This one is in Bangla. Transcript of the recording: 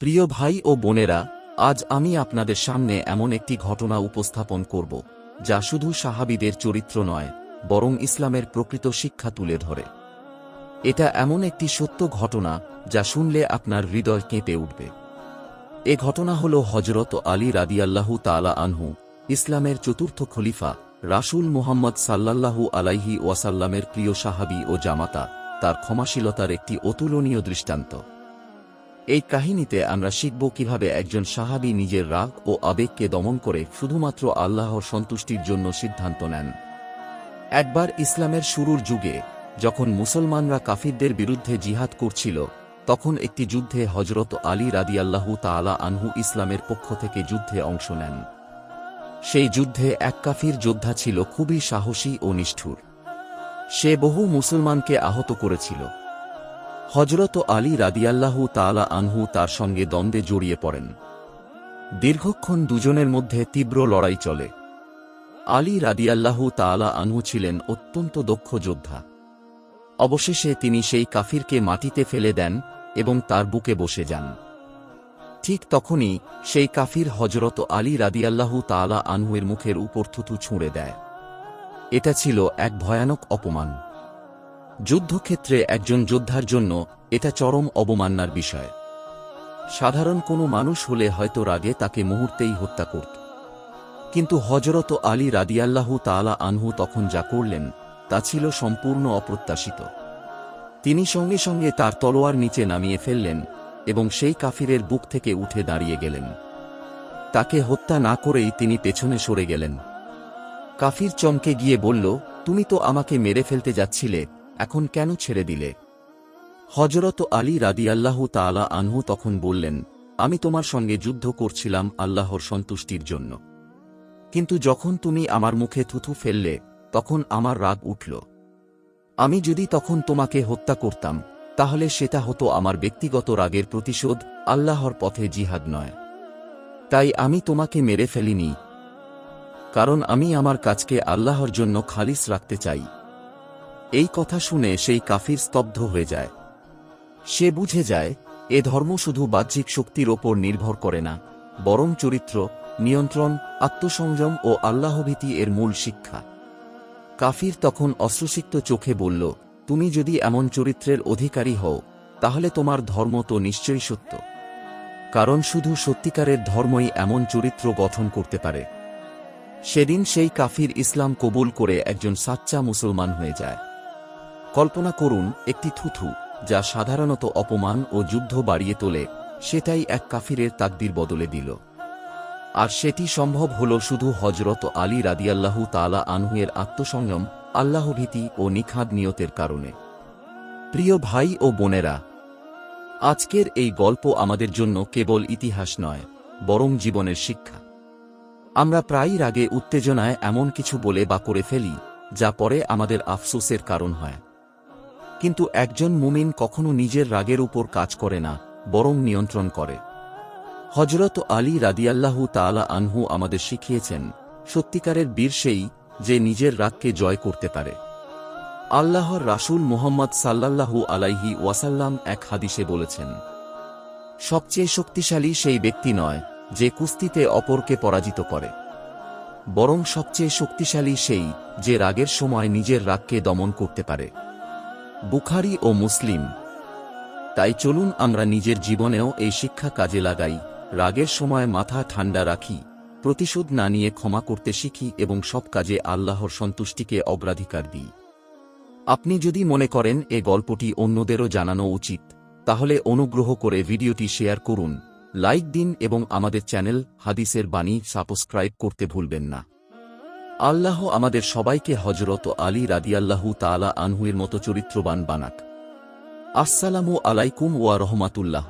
প্রিয় ভাই ও বোনেরা, আজ আমি আপনাদের সামনে এমন একটি ঘটনা উপস্থাপন করব, যা শুধু সাহাবিদের চরিত্র নয়, বরং ইসলামের প্রকৃত শিক্ষা তুলে ধরে। এটা এমন একটি সত্য ঘটনা, যা শুনলে আপনার হৃদয় কেঁপে উঠবে। এ ঘটনা হল হজরত আলী রাদিয়াল্লাহু তালা আনহু, ইসলামের চতুর্থ খলিফা, রাসূল মুহাম্মদ সাল্লাল্লাহু আলাইহি ওয়াসাল্লামের প্রিয় সাহাবি ও জামাতা, তার ক্ষমাশীলতার একটি অতুলনীয় দৃষ্টান্ত। এই কাহিনীতে আমরা শিখব কীভাবে একজন সাহাবি নিজের রাগ ও আবেগকে দমন করে শুধুমাত্র আল্লাহর সন্তুষ্টির জন্য সিদ্ধান্ত নেন। একবার ইসলামের শুরুর যুগে, যখন মুসলমানরা কাফিরদের বিরুদ্ধে জিহাদ করছিল, তখন একটি যুদ্ধে হজরত আলী রাদিয়াল্লাহু তাআলা আনহু ইসলামের পক্ষ থেকে যুদ্ধে অংশ নেন। সেই যুদ্ধে এক কাফির যোদ্ধা ছিল খুবই সাহসী ও নিষ্ঠুর। সে বহু মুসলমানকে আহত করেছিল। হজরত আলী রাদিয়াল্লাহু তাআলা আনহু তার সঙ্গে দ্বন্দ্বে জড়িয়ে পড়েন। দীর্ঘক্ষণ দুজনের মধ্যে তীব্র লড়াই চলে। আলী রাদিয়াল্লাহু তাআলা আনহু ছিলেন অত্যন্ত দক্ষ যোদ্ধা। অবশেষে তিনি সেই কাফিরকে মাটিতে ফেলে দেন এবং তার বুকে বসে যান। ঠিক তখনই সেই কাফির হজরত আলী রাদিয়াল্লাহু তাআলা আনহুয়ের মুখের উপর থুতু ছুঁড়ে দেয়। এটা ছিল এক ভয়ানক অপমান। যুদ্ধক্ষেত্রে একজন যোদ্ধার জন্য এটা চরম অবমাননার বিষয়। সাধারণ কোনো মানুষ হলে হয়তো রাগে তাকে মুহূর্তেই হত্যা করত। কিন্তু হজরত আলী রাদিয়াল্লাহু তালা আনহু তখন যা করলেন, তা ছিল সম্পূর্ণ অপ্রত্যাশিত। তিনি সঙ্গে সঙ্গে তার তলোয়ার নিচে নামিয়ে ফেললেন এবং সেই কাফিরের বুক থেকে উঠে দাঁড়িয়ে গেলেন। তাকে হত্যা না করেই তিনি পেছনে সরে গেলেন। কাফির চমকে গিয়ে বলল, তুমি তো আমাকে মেরে ফেলতে যাচ্ছিলে এখন কেন ছেড়ে দিলে? হজরত আলী রাদিয়াল্লাহু তাআলা আনহু তখন বললেন, আমি তোমার সঙ্গে যুদ্ধ করছিলাম আল্লাহর সন্তুষ্টির জন্য। কিন্তু যখন তুমি আমার মুখে থুথু ফেললে, তখন আমার রাগ উঠল। আমি যদি তখন তোমাকে হত্যা করতাম, তাহলে সেটা হতো আমার ব্যক্তিগত রাগের প্রতিশোধ, আল্লাহর পথে জিহাদ নয়। তাই আমি তোমাকে মেরে ফেলিনি। কারণ আমি আমার কাজকে আল্লাহর জন্য খালিস রাখতে চাই। এই কথা শুনে সেই কাফির স্তব্ধ হয়ে যায়। সে বুঝে যায়, এ ধর্ম শুধু বাহ্যিক শক্তির ওপর নির্ভর করে না, বরং চরিত্র, নিয়ন্ত্রণ, আত্মসংযম ও আল্লাহভীতি এর মূল শিক্ষা। কাফির তখন অশ্রুসিক্ত চোখে বলল, তুমি যদি এমন চরিত্রের অধিকারী হও, তাহলে তোমার ধর্ম তো নিশ্চয়ই সত্য। কারণ শুধু সত্যিকারের ধর্মই এমন চরিত্র গঠন করতে পারে। সেদিন সেই কাফির ইসলাম কবুল করে একজন সাচ্চা মুসলমান হয়ে যায়। কল্পনা করুন একটি থুথু, যা সাধারণত অপমান ও যুদ্ধ বাড়িয়ে তোলে, সেটাই এক কাফিরের তাকদির বদলে দিল। আর সেটি সম্ভব হল শুধু হজরত আলী রাদিয়াল্লাহু তালা আনহুয়ের আত্মসংযম, আল্লাহভীতি ও নিখাদ নিয়তের কারণে। প্রিয় ভাই ও বোনেরা, আজকের এই গল্প আমাদের জন্য কেবল ইতিহাস নয়, বরং জীবনের শিক্ষা। আমরা প্রায়ই রাগে উত্তেজনায় এমন কিছু বলে বা করে ফেলি, যা পরে আমাদের আফসোসের কারণ হয়। কিন্তু একজন মুমিন কখনো নিজের রাগের উপর কাজ করে না, বরং নিয়ন্ত্রণ করে। হজরত আলী রাদিয়াল্লাহু তাআলা আনহু আমাদের শিখিয়েছেন, সত্যিকারের বীর সেই যে নিজের রাগকে জয় করতে পারে। আল্লাহর রাসূল মুহাম্মদ সাল্লাল্লাহু আলাইহি ওয়াসাল্লাম এক হাদিসে বলেছেন, সবচেয়ে শক্তিশালী সেই ব্যক্তি নয় যে কুস্তিতে অপরকে পরাজিত করে, বরং সবচেয়ে শক্তিশালী সেই যে রাগের সময় নিজের রাগকে দমন করতে পারে। বুখারি ও মুসলিম। তাই চলুন আমরা নিজের জীবনেও এই শিক্ষা কাজে লাগাই, রাগের সময় মাথা ঠান্ডা রাখি, প্রতিশোধ না নিয়ে ক্ষমা করতে শিখি এবং সব কাজে আল্লাহর সন্তুষ্টিকে অগ্রাধিকার দিই। আপনি যদি মনে করেন এ গল্পটি অন্যদেরও জানানো উচিত, তাহলে অনুগ্রহ করে ভিডিওটি শেয়ার করুন, লাইক দিন এবং আমাদের চ্যানেল হাদিসের বাণী সাবস্ক্রাইব করতে ভুলবেন না। আল্লাহ আমাদের সবাইকে হজরত আলী রাদিয়াল্লাহু তালা আনহুয়ের মতো চরিত্রবান বানাক। আসসালামু আলাইকুম ওয়া রহমাতুল্লাহ।